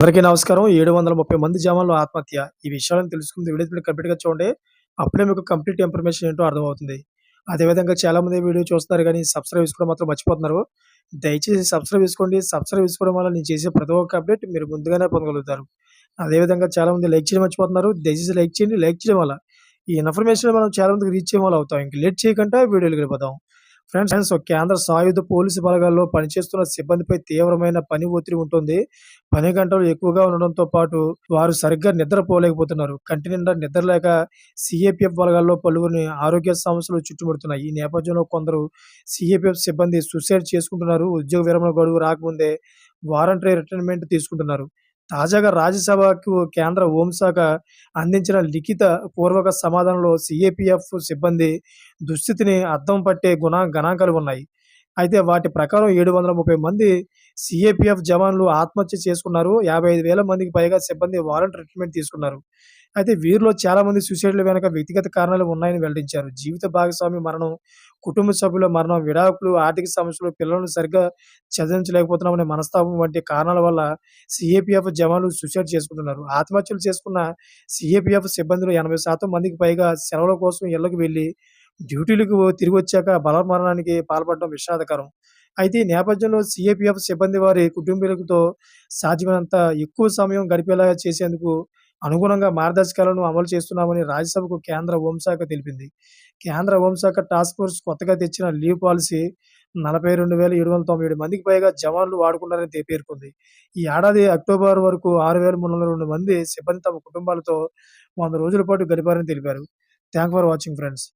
అందరికీ నమస్కారం. ఏడు వందల ముప్పై మంది జవాన్లు ఆత్మహత్య. ఈ విషయాలను తెలుసుకుంది వీడియో కంప్లీట్గా చూడండి. అప్పుడే మీకు కంప్లీట్ ఇన్ఫర్మేషన్ ఏంటో అర్థమవుతుంది. అదేవిధంగా చాలామంది వీడియో చూస్తున్నారు కానీ సబ్స్క్రైబ్ చేసుకోవడం మాత్రం మర్చిపోతున్నారు. దయచేసి సబ్స్క్రైబ్ చేసుకోండి. సబ్స్క్రైబ్ చేసుకోవడం వల్ల నేను చేసే ప్రతి ఒక్క అప్డేట్ మీరు ముందుగానే పొందగలుగుతారు. అదేవిధంగా చాలామంది లైక్ చేయడం మర్చిపోతున్నారు. దయచేసి లైక్ చేయండి. లైక్ చేయడం వల్ల ఈ ఇన్ఫర్మేషన్ మనం చాలామందికి రీచ్ చేయడం వల్ల అవుతాం. ఇంక లేట్ చేయకుండా వీడియోలు వెళ్ళిపోతాం ఫ్రెండ్స్ కేంద్ర సాయుధ పోలీసు బలగాల్లో పనిచేస్తున్న సిబ్బందిపై తీవ్రమైన పని ఒత్తిడి ఉంటుంది. పని గంటలు ఎక్కువగా ఉండడంతో పాటు వారు సరిగ్గా నిద్రపోలేకపోతున్నారు. కంటి నిండా నిద్ర లేక సిఏపిఎఫ్ బలగాల్లో పలువురిని ఆరోగ్య సమస్యలు చుట్టుముడుతున్నాయి. ఈ నేపథ్యంలో కొందరు సిఏపిఎఫ్ సిబ్బంది సూసైడ్ చేసుకుంటున్నారు. ఉద్యోగ విరమణ గడువు రాకముందే వారంటరీ రిటైర్మెంట్ తీసుకుంటున్నారు. తాజాగా రాజ్యసభకు కేంద్ర హోంశాఖ అందించిన లిఖిత పూర్వక సమాధానంలో సిఏపిఎఫ్ సిబ్బంది దుస్థితిని అద్దం పట్టే గుణ గణాంకాలు ఉన్నాయి. అయితే వాటి ప్రకారం ఏడు వందల ముప్పై మంది సిఏపిఎఫ్ జవాన్లు ఆత్మహత్య చేసుకున్నారు. యాభై ఐదు వేల మందికి పైగా సిబ్బంది వారంట్ ట్రీట్మెంట్ తీసుకున్నారు. అయితే వీరిలో చాలా మంది సూసైడ్ల వెనుక వ్యక్తిగత కారణాలు ఉన్నాయని వెల్లడించారు. జీవిత భాగస్వామి మరణం కుటుంబ సభ్యుల మరణం విడాకులు ఆర్థిక సమస్యలు పిల్లలను సరిగ్గా చదివించలేకపోతున్నామనే మనస్తాపం వంటి కారణాల వల్ల సిఏపిఎఫ్ జవాన్లు సూసైడ్ చేసుకుంటున్నారు. ఆత్మహత్యలు చేసుకున్న సిఏపిఎఫ్ సిబ్బందిలో ఎనభై శాతం మందికి పైగా సెలవుల కోసం ఇళ్ళకు వెళ్ళి డ్యూటీలకు తిరిగి వచ్చాక బలమరణానికి పాల్పడడం విషాదకరం. అయితే ఈ నేపథ్యంలో సిఏపిఎఫ్ సిబ్బంది వారి కుటుంబీకులతో సాధ్యమైనంత ఎక్కువ సమయం గడిపేలా చేసేందుకు అనుగుణంగా మార్గదర్శకాలను అమలు చేస్తున్నామని రాజ్యసభకు కేంద్ర హోంశాఖ తెలిపింది. కేంద్ర హోంశాఖ టాస్క్ ఫోర్స్ కొత్తగా తెచ్చిన లీవ్ పాలసీ నలభై రెండు వేల ఏడు వందల తొంభై ఏడు మందికి పైగా జవాన్లు వాడుకున్నారని పేర్కొంది. ఈ ఏడాది అక్టోబర్ వరకు ఆరు వేల మూడు వందల రెండు మంది సిబ్బంది తమ కుటుంబాలతో వంద రోజుల పాటు గడిపారని తెలిపారు. Thank for watching friends.